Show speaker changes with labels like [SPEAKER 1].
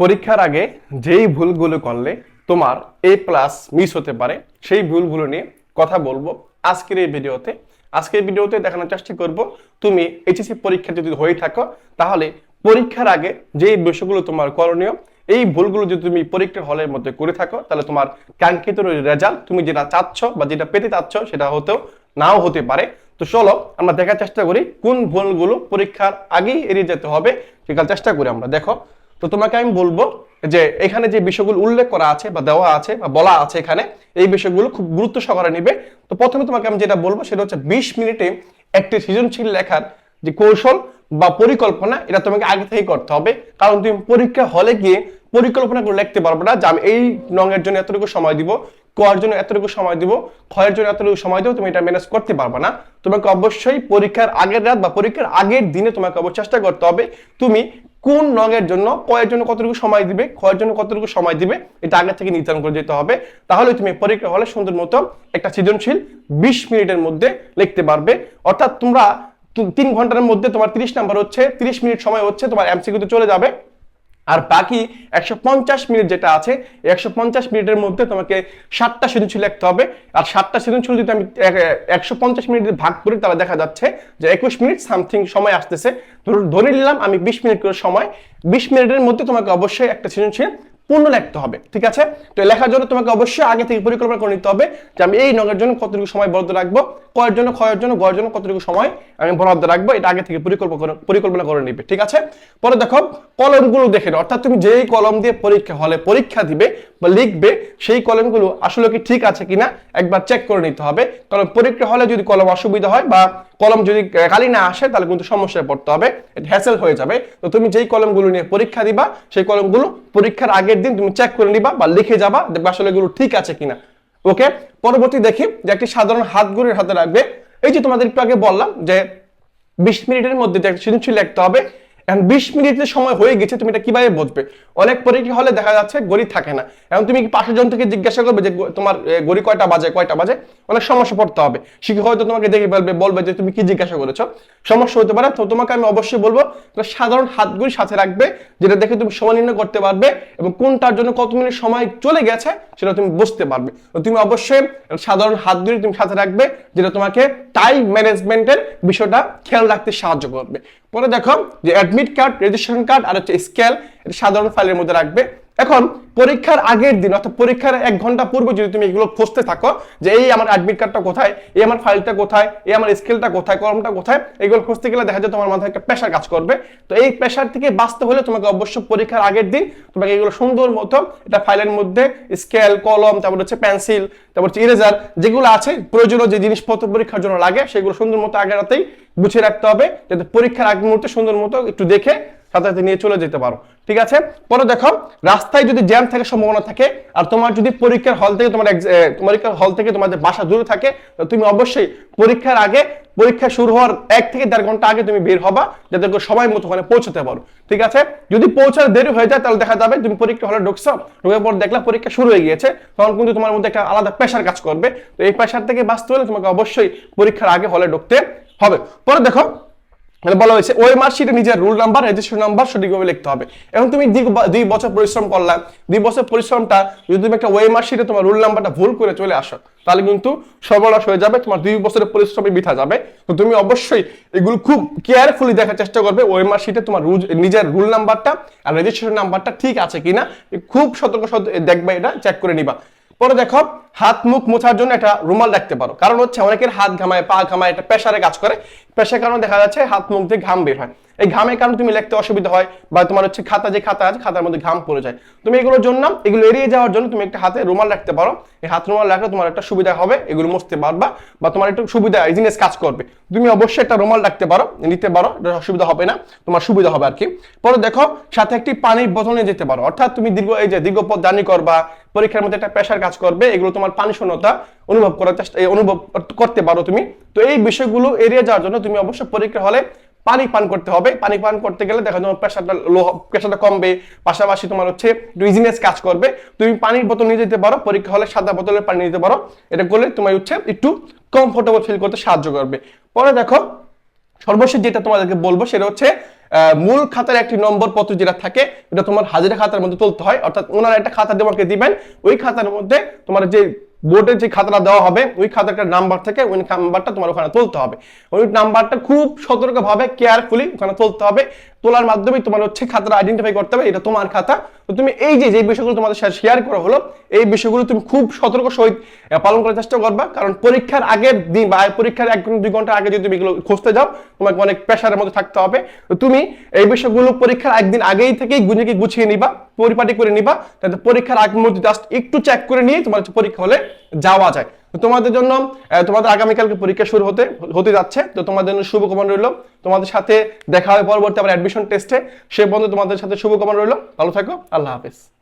[SPEAKER 1] পরীক্ষার আগে যেই ভুলগুলো করলে তোমার এ প্লাস মিস হতে পারে, সেই ভুলগুলো নিয়ে কথা বলব আজকের এই ভিডিওতে। আজকের ভিডিওতে দেখানোর চেষ্টা করব, তুমি এইচএসসি পরীক্ষা যদি হয়ে থাকো, তাহলে পরীক্ষার আগে যেই বিষয়গুলো তোমার করণীয়, এই ভুলগুলো যদি তুমি পরীক্ষার হলের মধ্যে করে থাকো, তাহলে তোমার কাঙ্ক্ষিত রেজাল্ট তুমি যেটা চাচ্ছ বা যেটা পেতে চাচ্ছ, সেটা হতেও নাও হতে পারে। তো চলো, আমরা দেখার চেষ্টা করি কোন ভুলগুলো পরীক্ষার আগেই এড়িয়ে যেতে হবে। সেটার চেষ্টা করি আমরা। দেখো তো তোমাকে আমি বলব যে এখানে যে বিষয়গুলো উল্লেখ করা আছে বা দেওয়া আছে বা বলা আছে এখানে, এই বিষয়গুলো খুব গুরুত্ব সহকারে নিবে। তো প্রথমে তোমাকে আমি যেটা বলব সেটা হচ্ছে বিশ মিনিটে একটি সৃজনশীল লেখার যে কৌশল বা পরিকল্পনা, এটা তোমাকে আগে থেকেই করতে হবে। কারণ তুমি পরীক্ষা হলে গিয়ে পরিকল্পনা করে লিখতে পারবে না যে আমি এই রঙের জন্য এতটুকু সময় দিব কর জন্য এতটুকু সময় দিব, ক্ষয়ের জন্য এতটুকু সময় দিব তুমি এটা ম্যানেজ করতে পারবে না। তোমাকে অবশ্যই পরীক্ষার আগের রাত বা পরীক্ষার আগের দিনে তোমাকে অবশ্যই চেষ্টা করতে হবে। তুমি কোন রঙের জন্য, কয়ের জন্য কতটুকু সময় দিবে কয়ের জন্য কতটুকু সময় দিবে, এটা আগে থেকে নির্ধারণ করে যেতে হবে। তাহলে তুমি পরীক্ষা হলে সুন্দর মতো একটা সৃজনশীল বিশ মিনিটের মধ্যে লিখতে পারবে। অর্থাৎ তোমরা তিন ঘণ্টার মধ্যে তোমার তিরিশ নাম্বার হচ্ছে, তিরিশ মিনিট সময় হচ্ছে, তোমার এমসিকিউতে চলে যাবে। আর বাকি একশো পঞ্চাশ মিনিট যেটা আছে একশো পঞ্চাশ মিনিটের মধ্যে তোমাকে সাতটা সৃজনশীল লিখতে হবে। আর সাতটা সৃজনশীল যদি আমি একশো পঞ্চাশ মিনিট ভাগ করি, তাহলে দেখা যাচ্ছে যে একুশ মিনিট সামথিং সময় আসতেছে। ধরে নিলাম আমি বিশ মিনিট করে সময়, বিশ মিনিটের মধ্যে তোমাকে অবশ্যই একটা সৃজনশীল পূর্ণ লিখতে হবে, ঠিক আছে? তো লেখার জন্য তোমাকে অবশ্যই আগে থেকে পরিকল্পনা করে নিতে হবে যে আমি এই নগের জন্য কতটুকু সময় বরাদ্দ রাখব, কয়ের জন্য, ক্ষয়ের জন্য, গয়ের জন্য কতটুকু সময় আমি বরাদ্দ রাখব, এটা আগে থেকে পরিকল্পনা পরিকল্পনা করে নিবে, ঠিক আছে? পরে দেখো, কলমগুলো দেখে নাও, অর্থাৎ তুমি যেই কলম দিয়ে পরীক্ষা হলে পরীক্ষা দিবে বা লিখবে, সেই কলমগুলো আসলে কি ঠিক আছে কিনা একবার চেক করে নিতে হবে। কারণ পরীক্ষা হলে যদি কলম অসুবিধা হয় বা কলম যদি কালি না আসে, তাহলে কিন্তু সমস্যায় পড়তে হবে। হ্যাসেল হয়ে যাবে। তো তুমি যেই কলমগুলো নিয়ে পরীক্ষা দিবা, সেই কলমগুলো পরীক্ষার আগের দিন তুমি চেক করে নিবা বা লিখে যাবা, দেখবে আসলে এগুলো ঠিক আছে কিনা। ওকে পরবর্তী দেখি যে একটি সাধারণ হাত ঘড়ির হাতে রাখবে। এই যে তোমাদের একটু আগে বললাম যে বিশ মিনিটের মধ্যে সৃজনশীল লিখতে হবে এখন বিশ মিনিটের সময় হয়ে গেছে, তুমি এটা কীভাবে বুঝবে? অনেক পরীক্ষা হলে দেখা যাচ্ছে গড়ি থাকে না। এখন তুমি কি পাশের জন থেকে জিজ্ঞাসা করবে যে তোমার গড়ি কয়টা বাজে কয়টা বাজে? অনেক সমস্যা পড়তে হবে। শিক্ষক হয়তো তোমাকে দেখে বলবে বলবে যে তুমি কি জিজ্ঞাসা করেছ? সমস্যা হতে পারে। তো তোমাকে আমি অবশ্যই বলব সাধারণ হাতগুলি সাথে রাখবে, যেটা দেখে তুমি সময় নির্ণয় করতে পারবে এবং কোনটার জন্য কত মিনিট সময় চলে গেছে, সেটা তুমি বুঝতে পারবে। তো তুমি অবশ্যই সাধারণ হাতগুলি তুমি সাথে রাখবে, যেটা তোমাকে টাইম ম্যানেজমেন্টের বিষয়টা খেয়াল রাখতে সাহায্য করবে। পরে দেখো যে অ্যাডমিট কার্ড রেজিস্ট্রেশন কার্ড আর হচ্ছে স্কেল এটা সাধারণ ফাইলের মধ্যে রাখবে। এখন পরীক্ষার আগের দিন, অর্থাৎ পরীক্ষার এক ঘণ্টা পূর্বে যদি তুমি এগুলো খুঁজতে থাকো যে এই আমার অ্যাডমিট কার্ডটা কোথায়, এই আমার ফাইলটা কোথায়, এই আমার স্কেলটা কোথায় কলমটা কোথায়, এগুলো খুঁজতে গেলে দেখা যায় তোমার মাথায় একটা প্রেশার কাজ করবে। তো এই প্রেশার থেকে বাঁচতে হলে তোমাকে অবশ্য পরীক্ষার আগের দিন তোমাকে এগুলো সুন্দর মতো এটা ফাইলের মধ্যে স্কেল কলম তারপর হচ্ছে পেন্সিল তারপর হচ্ছে ইরেজার যেগুলো আছে, প্রয়োজনীয় যে জিনিসপত্র পরীক্ষার জন্য লাগে, সেগুলো সুন্দর মতো আগে রাতেই গুছিয়ে রাখতে হবে। যাতে পরীক্ষার আগ মুহূর্তে সুন্দর মতো একটু দেখে সাথে সাথে নিয়ে চলে যেতে পারো। ঠিক আছে? পরে দেখো, রাস্তায় যদি জ্যাম থাকার সম্ভাবনা থাকে আর তোমার যদি পরীক্ষার হল থেকে তোমার পরীক্ষার হল থেকে তোমাদের বাসা দূরে থাকে তুমি অবশ্যই পরীক্ষার আগে, পরীক্ষা শুরু হওয়ার এক থেকে দেড় ঘণ্টা আগে তুমি বের হবা, যাতে করে সময় মতো ওখানে পৌঁছতে পারো। ঠিক আছে? যদি পৌঁছার দেরি হয়ে যায়, তাহলে দেখা যাবে তুমি পরীক্ষা হলে ঢুকছো, ঢুকে পর দেখলা পরীক্ষা শুরু হয়ে গিয়েছে, তখন কিন্তু তোমার মধ্যে একটা আলাদা প্রেশার কাজ করবে। তো এই প্রেশার থেকে বাঁচতে হলে তোমাকে অবশ্যই পরীক্ষার আগে হলে ঢুকতে হবে। পরে দেখো মানে বলা হয়েছে, ওই মার্কশিটে নিজের রুল নাম্বার রেজিস্ট্রেশন নাম্বার সঠিকভাবে লিখতে হবে। তুমি দুই বছর পরিশ্রম করলা, দুই বছর পরিশ্রমটা যদি তুমি একটা ওয়ে মার্কশিটে তোমার নাম্বারটা ভুল করে চলে আসো, তাহলে কিন্তু সর্বনাশ হয়ে যাবে, তোমার দুই বছরের পরিশ্রমে বৃথা যাবে। তো তুমি অবশ্যই এগুলো খুব কেয়ারফুলি দেখার চেষ্টা করবে, ওই মার্কশিটে তোমার নিজের রুল নাম্বারটা আর রেজিস্ট্রেশন নাম্বারটা ঠিক আছে কিনা, খুব সতর্ক সত- দেখবে এটা চেক করে নিবা। পরে দেখো, হাত মুখ মোছার জন্য একটা রুমাল রাখতে পারো। কারণ হচ্ছে অনেকের হাত ঘামায়, পা ঘামায়, এটা প্রেশারে কাজ করে। প্রেশার কারণে দেখা যাচ্ছে হাত মুখ দিয়ে ঘাম বের হয়। এই ঘামের কারণে তুমি লিখতে অসুবিধা হয় বা তোমার হচ্ছে খাতা, যে খাতা আছে, খাতার মধ্যে ঘাম পড়ে যায়। তুমি এগুলোর জন্য, এগুলো এড়িয়ে যাওয়ার জন্য তুমি একটা হাতে রুমাল রাখতে পারো। এই হাত রুমাল রাখলে তোমার একটা সুবিধা হবে, এগুলো মুছতে পারবা বা তোমার একটু সুবিধা ইজিনেস কাজ করবে। তুমি অবশ্যই একটা রুমাল রাখতে পারো, নিতে পারো, এটা অসুবিধা হবে না, তোমার সুবিধা হবে আর কি। পরে দেখো, সাথে একটি পানির বোতল নিয়ে যেতে পারো। অর্থাৎ তুমি দীর্ঘ, এই যে দীর্ঘ পথ জার্নি করবা পরীক্ষার মধ্যে একটা প্রেশার কাজ করবে, এগুলো তোমার পানি শূন্যতা অনুভব করার চেষ্টা অনুভব করতে পারো তুমি। তো এই বিষয়গুলো এড়িয়ে যাওয়ার জন্য তুমি অবশ্যই পরীক্ষা হলে পানি পান করতে হবে। পানি পান করতে গেলে দেখা তোমার প্রেশারটা লো প্রেশারটা কমবে, পাশাপাশি তোমার হচ্ছে ইজিনেস কাজ করবে। তুমি পানির বোতল নিয়ে যেতে পারো, পরীক্ষা হলে সাদা বোতলের পানি নিতে পারো। এটা করলে তোমার হচ্ছে একটু কমফোর্টেবল ফিল করতে সাহায্য করবে। পরে দেখো, সর্বশেষ যেটা তোমাদেরকে বলব সেটা হচ্ছে মূল খাতার একটি নম্বর পত্র যেটা থাকে, এটা তোমার হাজিরা খাতার মধ্যে তুলতে হয়। অর্থাৎ ওনারা একটা খাতা তোমাকে দিবেন। ওই খাতার মধ্যে তোমার যে বোর্ডের যে খাতাটা দেওয়া হবে, ওই খাতাটার নাম্বার থেকে ওই নাম্বারটা তোমার ওখানে তুলতে হবে। ওই নাম্বারটা খুব সতর্কভাবে কেয়ারফুলি ওখানে তুলতে হবে। তোলার মাধ্যমে তোমার হচ্ছে খাতাটা আইডেন্টিফাই করতে হবে, এটা তোমার খাতা। তো তুমি এই যে বিষয়গুলো তোমাদের সাথে শেয়ার করা হলো, এই বিষয়গুলো তুমি খুব সতর্ক সহিত পালন করার চেষ্টা করবা। কারণ পরীক্ষার আগের দিন বা পরীক্ষার এক দুই ঘণ্টা আগে যদি তুমি এগুলো খুঁজতে যাও, তোমাকে অনেক প্রেশারের মধ্যে থাকতে হবে। তো তুমি এই বিষয়গুলো পরীক্ষার একদিন আগেই থেকেই গুছিয়ে গুছিয়ে নিবা, পরিপাটি করে নিবা। যাতে পরীক্ষার আগ মুহূর্তে জাস্ট একটু চেক করে নিয়ে তোমার পরীক্ষা হলে যাওয়া যায়। তোমাদের জন্য তোমাদের আগামীকালকে পরীক্ষা শুরু হতে হতে যাচ্ছে। তো তোমাদের জন্য শুভকামনা রইল। তোমাদের সাথে দেখা হবে পরবর্তী আবার অ্যাডমিশন টেস্টে সে বন্ধু তোমাদের সাথে শুভকামনা রইল। ভালো থাকো। আল্লাহ হাফিজ।